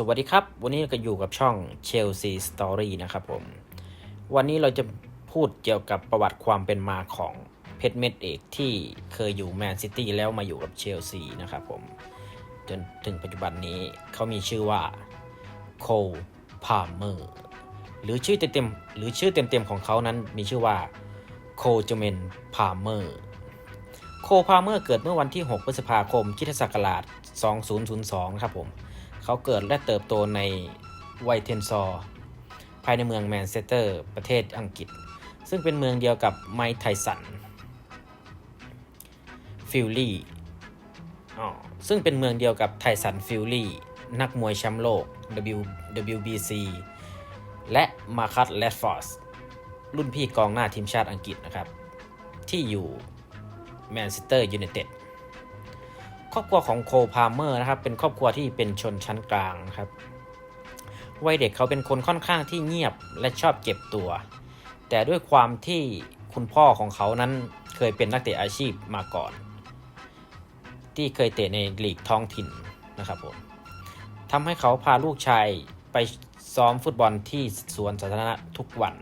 สวัสดีครับ วันนี้เราก็อยู่กับช่อง Chelsea Story นะครับผม วันนี้เราจะพูดเกี่ยวกับประวัติความเป็นมาของเพชรเม็ดเอกที่เคยอยู่แมนซิตี้แล้วมาอยู่กับเชลซีนะครับผม จนถึงปัจจุบันนี้เขามีชื่อว่าโคลพาเมอร์หรือชื่อเต็มๆหรือชื่อเต็มๆของเขานั้นมีชื่อว่าโคจเมนพาเมอร์โคพาเมอร์เกิดเมื่อวันที่ 6 พฤษภาคมคริสตศักราช 2002นะครับผม เขาเกิดและเติบโตในไวเทนซอร์ภายในเมืองแมนเชสเตอร์ประเทศอังกฤษ ซึ่งเป็นเมืองเดียวกับไมค์ไทสันฟิลลี่อ๋อซึ่งเป็นเมืองเดียวกับไทสันฟิลลี่นักมวยแชมป์โลก W WBC และมาคัตแรดฟอร์สรุ่นพี่กองหน้าทีมชาติอังกฤษนะครับ ที่อยู่แมนเชสเตอร์ยูไนเต็ด ครอบครัวของโคพาเมอร์นะครับเป็นครอบครัวที่เป็นชนชั้นกลางครับวัยเด็กเขาเป็นคนค่อนข้างที่เงียบและชอบเก็บตัว แต่ด้วยความที่คุณพ่อของเขานั้นเคยเป็นนักเตะอาชีพมาก่อน ที่เคยเตะในลีกท้องถิ่นนะครับผมทำให้เขาพาลูกชายไปซ้อมฟุตบอลที่สวนสาธารณะทุกวัน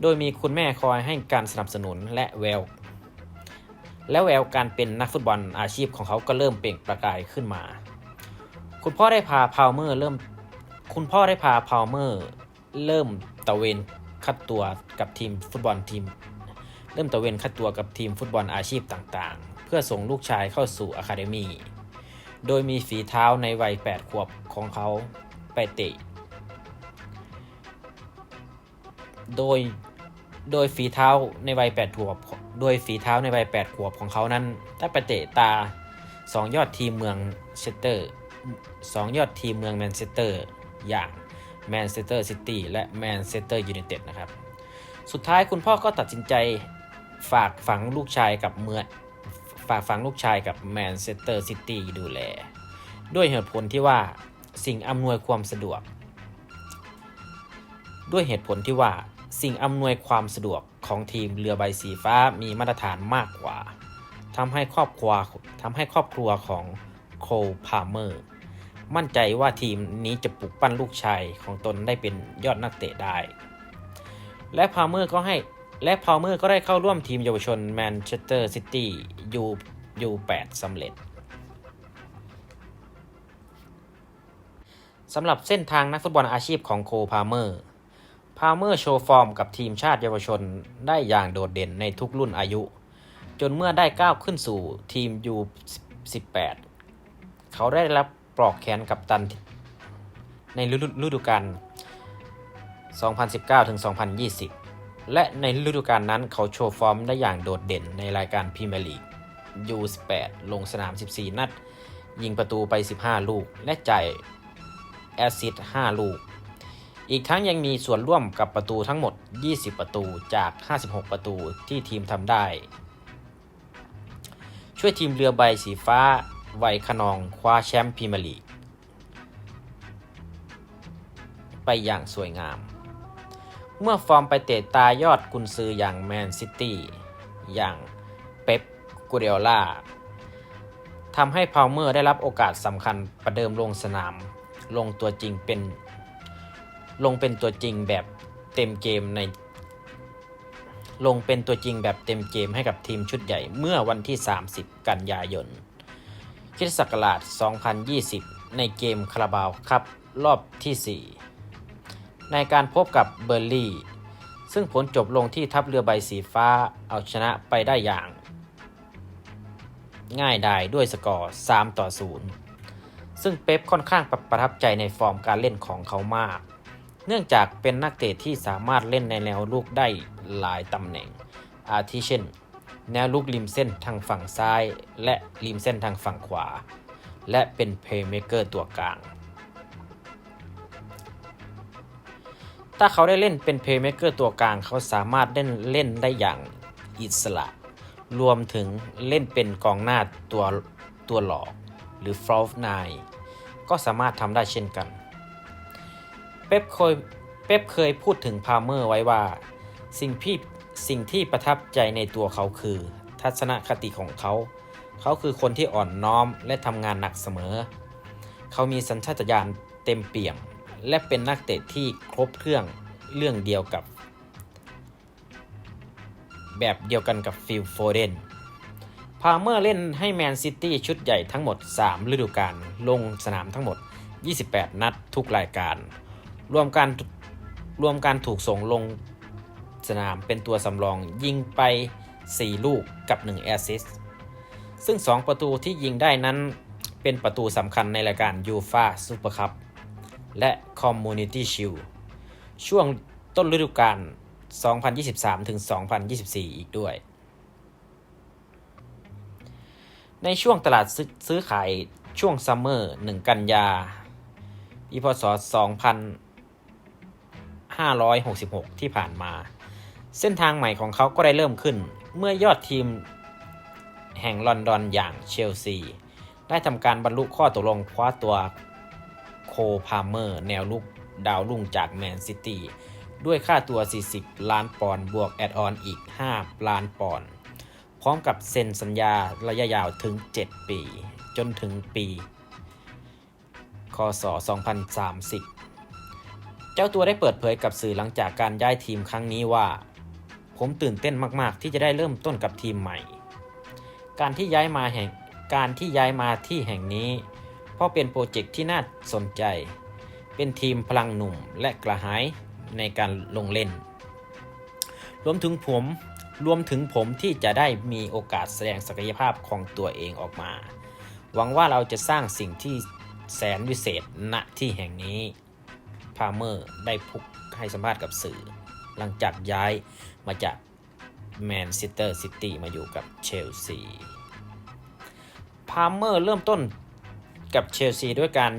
โดยมีคุณแม่คอยให้การสนับสนุนและแวว แล้วแววการเป็นนักฟุตบอลอาชีพของเขาก็เริ่มเปล่งประกายขึ้นมา คุณพ่อได้พาพาวเมอร์เริ่ม คุณพ่อได้พาพาวเมอร์เริ่มตะเวนคัดตัวกับทีมฟุตบอลทีม เริ่มตะเวนคัดตัวกับทีมฟุตบอลอาชีพต่างๆ เพื่อส่งลูกชายเข้าสู่อะคาเดมีโดยมีฝีเท้าในวัย 8 ขวบของเขาไปเตะ โดย โดยฝีเท้าในวัย 8 ขวบ โดยฝีเท้าในวัย8ขวบของเขานั้นได้ไปเตะตา 2 ยอดทีมเมืองเชสเตอร์2ยอดทีมเมืองแมนเชสเตอร์อย่างแมนเชสเตอร์ซิตี้และแมนเชสเตอร์ยูไนเต็ดนะครับ สุดท้ายคุณพ่อก็ตัดสินใจฝากฝังลูกชายกับเมืองฝากฝังลูกชายกับแมนเชสเตอร์ซิตี้ดูแล ด้วยเหตุผลที่ว่าสิ่งอำนวยความสะดวก ด้วยเหตุผลที่ว่าสิ่งอำนวยความสะดวก ของทีมเรือใบสีฟ้ามีมาตรฐานมากกว่าทำให้ครอบครัวทำให้ครอบครัวของโคลพาเมอร์ มั่นใจว่าทีมนี้จะปลุกปั้นลูกชายของตนได้เป็นยอดนักเตะได้ และพาเมอร์ก็ให้และพาเมอร์ก็ได้เข้าร่วมทีมเยาวชนแมนเชสเตอร์ซิตี้ยูยู8สำเร็จสำหรับเส้นทางนักฟุตบอลอาชีพของโคพาเมอร์ พาเมอร์โชว์ฟอร์มกับทีมชาติเยาวชนได้อย่างโดดเด่นในทุกรุ่นอายุ จนเมื่อได้ก้าวขึ้นสู่ทีม U18 เขาได้รับปลอกแขนกับตันในฤดูฤดูกาล 2019-2020 และในฤดูกาลนั้นเขาโชว์ฟอร์มได้อย่างโดดเด่นในรายการพรีเมียร์ลีก U18 ลงสนาม 14 นัด ยิงประตูไป 15 ลูก และจ่ายแอสซิสต์5ลูก อีกทั้งยังมีส่วนร่วมกับประตูทั้งหมด 20 ประตูจาก 56 ประตูที่ทีมทำได้ ช่วยทีมเรือใบสีฟ้าไวขนองคว้าแชมป์พรีเมียร์ลีกไปอย่างสวยงาม เมื่อฟอร์มไปเตะตายอดกุนซืออย่างแมนซิตี้ อย่างเป๊ปกูเดล่าทำให้พาวเมอร์ได้รับโอกาสสำคัญประเดิมลงสนาม ลงตัวจริงเป็น ลงเป็นตัวจริงแบบเต็มเกมใน ลงเป็นตัวจริงแบบเต็มเกมให้กับทีมชุดใหญ่เมื่อวันที่ 30 กันยายนคิสตศักราช 2020 ในเกมคาราบาวครับรอบที่ 4 ในการพบกับเบอร์ลี่ ซึ่งผลจบลงที่ทัพเรือใบสีฟ้าเอาชนะไปได้อย่าง ง่ายดายด้วยสกอร์ 3 ต่อ 0 ซึ่งเป๊ปค่อนข้างประทับใจในฟอร์มการเล่นของเขามาก เนื่องจากเป็นนักเตะที่สามารถเล่นในแนวลูกได้หลายตำแหน่ง อาทิเช่น แนวลูกริมเส้นทางฝั่งซ้าย และริมเส้นทางฝั่งขวา และเป็นเพลย์เมเกอร์ตัวกลาง ถ้าเขาได้เล่นเป็นเพลย์เมเกอร์ตัวกลาง เขาสามารถเล่นเล่นได้อย่างอิสระ รวมถึงเล่นเป็นกองหน้าตัวตัวหลอก หรือฟลอฟนายก็สามารถทำได้เช่นกัน เป๊ปเคยเป๊ปเคยพูดถึงพาเมอร์ไว้ว่า สิ่งที่สิ่งที่ประทับใจในตัวเขาคือ ทัศนคติของเขา เขาคือคนที่อ่อนน้อมและทำงานหนักเสมอ เขามีสัญชาตญาณเต็มเปี่ยม และเป็นนักเตะที่ครบเครื่องเรื่องเดียวกับ แบบเดียวกันกับฟิลโฟเดนพาเมอร์เล่นให้แมนซิตี้ชุดใหญ่ทั้งหมด 3 ฤดูกาลลงสนามทั้งหมด 28 นัดทุกรายการ รวมการรวมการถูกส่งลงสนามเป็นตัวสำรองยิงไป 4 ลูกกับ 1 แอสซิสต์ซึ่ง 2 ประตูที่ยิงได้นั้นเป็นประตูสำคัญในรายการยูฟาซูเปอร์คัพและคอมมูนิตี้ชิลช่วงต้นฤดูกาล 2023-2024 อีกด้วย ในช่วงตลาดซื้อซื้อขายช่วงซัมเมอร์ 1 กันยาปีพศ 2566 ที่ผ่านมา เส้นทางใหม่ของเขาก็ได้เริ่มขึ้น เมื่อยอดทีมแห่งลอนดอนอย่างเชลซี ได้ทำการบรรลุข้อตกลงคว้าตัวโคพาเมอร์แนวลุกดาวรุ่งจากแมนซิตี้ด้วยค่าตัว 40 ล้านปอนด์บวกแอดออนอีก 5 ล้านปอนด์พร้อมกับเซ็นสัญญาระยะยาวถึง 7 ปี จนถึงปี คศ 2030 เจ้าตัวได้เปิดเผยกับสื่อหลังจากการย้ายทีมครั้งนี้ว่า ผมตื่นเต้นมาก ๆ ที่จะได้เริ่มต้นกับทีมใหม่ การที่ย้ายมาแห่งการที่ย้ายมาที่แห่งนี้ เพราะเป็นโปรเจกต์ที่น่าสนใจ เป็นทีมพลังหนุ่มและกระหายในการลงเล่น รวมถึงผมรวมถึงผมที่จะได้มีโอกาสแสดงศักยภาพของตัวเองออกมา หวังว่าเราจะสร้างสิ่งที่แสนวิเศษณที่แห่งนี้ พาเมอร์ได้พุกให้สัมภาษณ์กับสื่อ หลังจากย้ายมาจากแมนเชสเตอร์ซิตี้มาอยู่กับเชลซีพาเมอร์เริ่มต้นกับเชลซีด้วยการ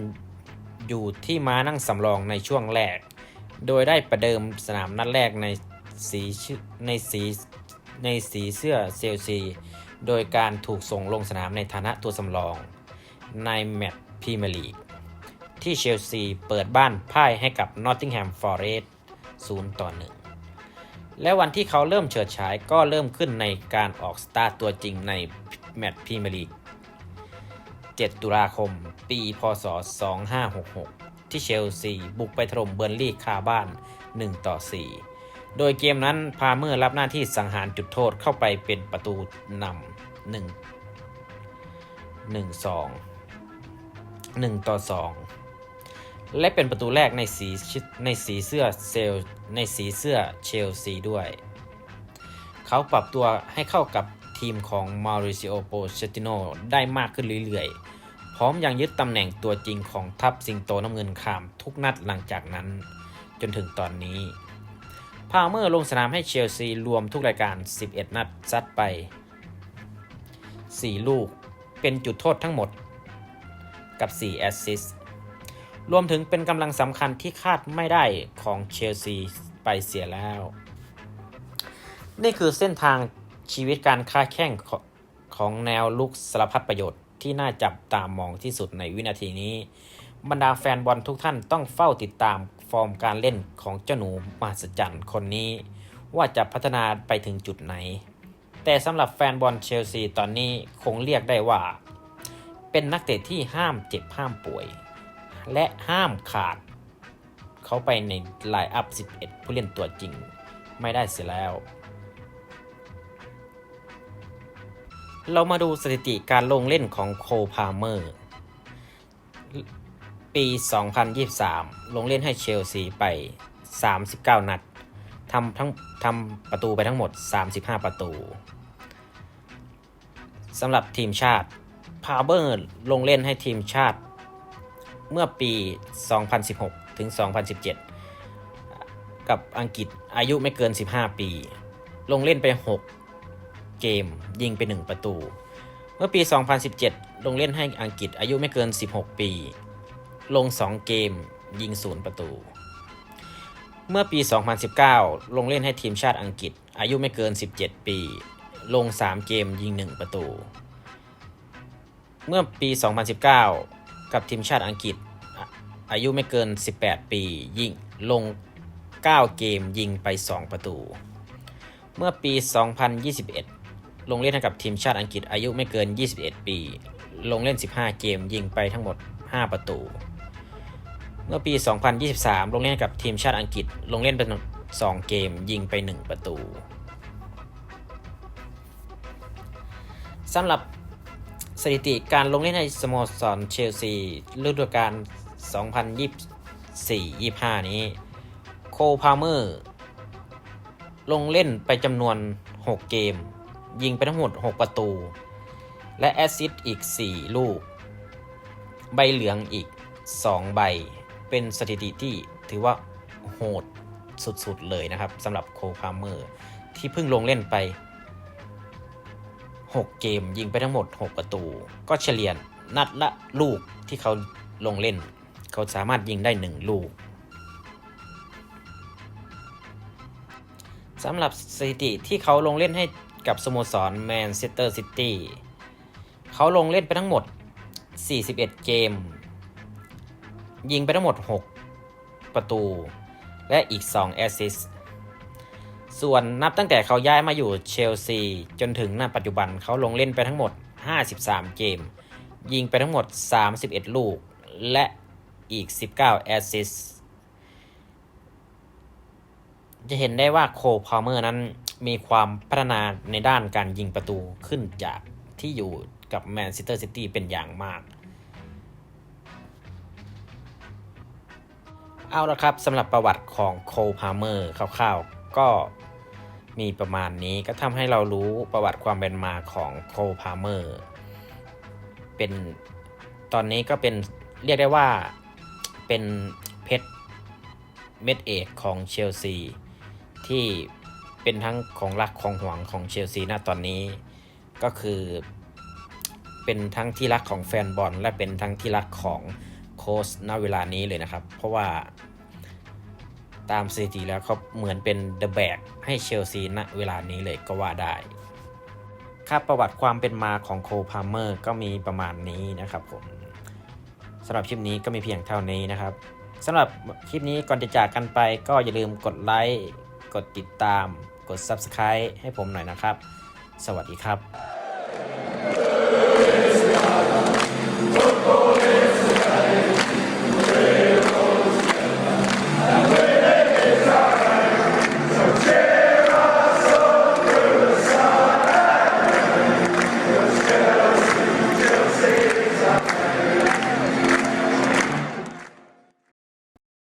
อยู่ที่ม้านั่งสำรองในช่วงแรก โดยได้ประเดิมสนามนัดแรกในสีในสีในสีเสื้อเชลซี โดยการถูกส่งลงสนามในฐานะตัวสำรอง ในแมตช์พรีเมียร์ลีก ที่เชลซีเปิดบ้านพ่ายให้กับนอตติงแฮมฟอร์เรสต์0ต่อ1และวันที่เขาเริ่มเฉิดฉายก็เริ่มขึ้นในการออกสตาร์ตตัวจริงในแมตช์พรีเมียร์ลีก 7 ตุลาคม ปีพศ 2566 ที่เชลซีบุกไปถล่มเบอร์ลี่คาบ้าน 1 ต่อ 4 โดยเกมนั้นพาเมอร์รับหน้าที่สังหารจุดโทษเข้าไปเป็นประตูนำ1 1 2 1 ต่อ 2 และเป็นประตูแรกในสีในสีเสื้อเซลในสีเสื้อเชลซีด้วย เขาปรับตัวให้เข้ากับทีมของมาริซิโอโปเชติโนได้มากขึ้นเรื่อยๆ พร้อมยังยึดตำแหน่งตัวจริงของทัพสิงโตน้ำเงินขามทุกนัดหลังจากนั้น จนถึงตอนนี้ พาเมอร์ลงสนามให้เชลซีรวมทุกรายการ 11 นัดซัดไป 4 ลูกเป็นจุดโทษทั้งหมดกับ 4 แอสซิสต์ รวมถึงเป็นกำลังสำคัญที่คาดไม่ได้ของเชลซีไปเสียแล้ว นี่คือเส้นทางชีวิตการค้าแข่งของของแนวลุกสารพัดประโยชน์ที่น่าจับตามมองที่สุดในวินาทีนี้ บรรดาแฟนบอลทุกท่านต้องเฝ้าติดตามฟอร์มการเล่นของเจ้าหนูมหัศจรรย์คนนี้ ว่าจะพัฒนาไปถึงจุดไหน แต่สำหรับแฟนบอลเชลซีตอนนี้คงเรียกได้ว่า เป็นนักเตะที่ห้ามเจ็บห้ามป่วย และห้ามขาด เขาไปในไลน์อัพ 11 ผู้เล่นตัวจริงไม่ได้เสียแล้ว เรามาดูสถิติการลงเล่นของโคพาเมอร์ ปี 2023 ลงเล่นให้เชลซีไป 39 นัดทำทั้งทำประตูไปทั้งหมด 35 ประตูสำหรับทีมชาติพาเบอร์ลงเล่นให้ทีมชาติ เมื่อปี 2016 ถึง 2017 กับอังกฤษอายุไม่เกิน 15 ปี ลงเล่นไป 6 เกม ยิงไป 1 ประตู เมื่อปี 2017 ลงเล่นให้อังกฤษอายุไม่เกิน 16 ปี ลง 2 เกม ยิง 0 ประตู เมื่อปี 2019 ลงเล่นให้ทีมชาติอังกฤษ อายุไม่เกิน 17 ปี ลง 3 เกมยิง 1 ประตู เมื่อปี 2019 กับทีมชาติอังกฤษ อายุไม่เกิน 18 ปียิงลง 9 เกมยิงไป 2 ประตู เมื่อปี 2021 ลงเล่นให้กับทีมชาติอังกฤษอายุไม่เกิน 21 ปี ลงเล่น 15 เกมยิงไปทั้งหมด 5 ประตู เมื่อปี 2023 ลงเล่นกับทีมชาติอังกฤษ ลงเล่นเป็น2เกมยิงไป 1 ประตูสำหรับ สถิติการลงเล่นในสโมสรเชลซีฤดูกาล 2024-25 นี้ โคพาเมอร์ ลงเล่นไปจำนวน 6 เกม ยิงไปทั้งหมด 6 ประตู และแอสซิสต์อีก 4 ลูก ใบเหลืองอีก 2 ใบ เป็นสถิติที่ถือว่าโหดสุดๆเลยนะครับสำหรับโคพาเมอร์ ที่เพิ่งลงเล่นไป 6 เกมยิงไปทั้งหมด 6 ประตู ก็เฉลี่ยนัดละลูกที่เขาลงเล่น เขาสามารถยิงได้ 1 ลูกสำหรับสถิติที่เขาลงเล่นให้กับสโมสรแมนเชสเตอร์ซิตี้เขาลงเล่นไปทั้งหมด 41 เกม ยิงไปทั้งหมด 6 ประตู และอีก 2 แอสซิสต์ ส่วนนับตั้งแต่เขาย้ายมาอยู่เชลซี จนถึงณปัจจุบันเขาลงเล่นไปทั้งหมด 53 เกม ยิงไปทั้งหมด 31 ลูก และอีก 19 แอสซิสจะเห็นได้ว่าโคพาเมอร์นั้นมีความพัฒนาในด้านการยิงประตูขึ้นจากที่อยู่กับแมนเชสเตอร์ซิตี้เป็นอย่างมาก เอาละครับสำหรับประวัติของโคพาเมอร์คร่าวๆก็ มีประมาณนี้ก็ทำให้เรารู้ประวัติความเป็นมาของโคพาเมอร์เป็นตอนนี้ก็เป็นเรียกได้ว่าเป็นเพชรเม็ดเอกของเชลซี ที่เป็นทั้งของรักของหวงของเชลซีณตอนนี้ ก็คือเป็นทั้งที่รักของแฟนบอล และเป็นทั้งที่รักของโค้ชณเวลานี้เลยนะครับ เพราะว่า ตามสถิติแล้วเขาเหมือนเป็นเดอะแบกให้เชลซีณเวลานี้เลยก็ว่าได้ครับประวัติความเป็นมาของโคพาเมอร์ก็มีประมาณนี้นะครับผมสำหรับคลิปนี้ก็มีเพียงเท่านี้นะครับสำหรับคลิปนี้ก่อนจะจากกันไปก็อย่าลืมกดไลค์ กดติดตาม กด Subscribe ให้ผมหน่อยนะครับ สวัสดีครับ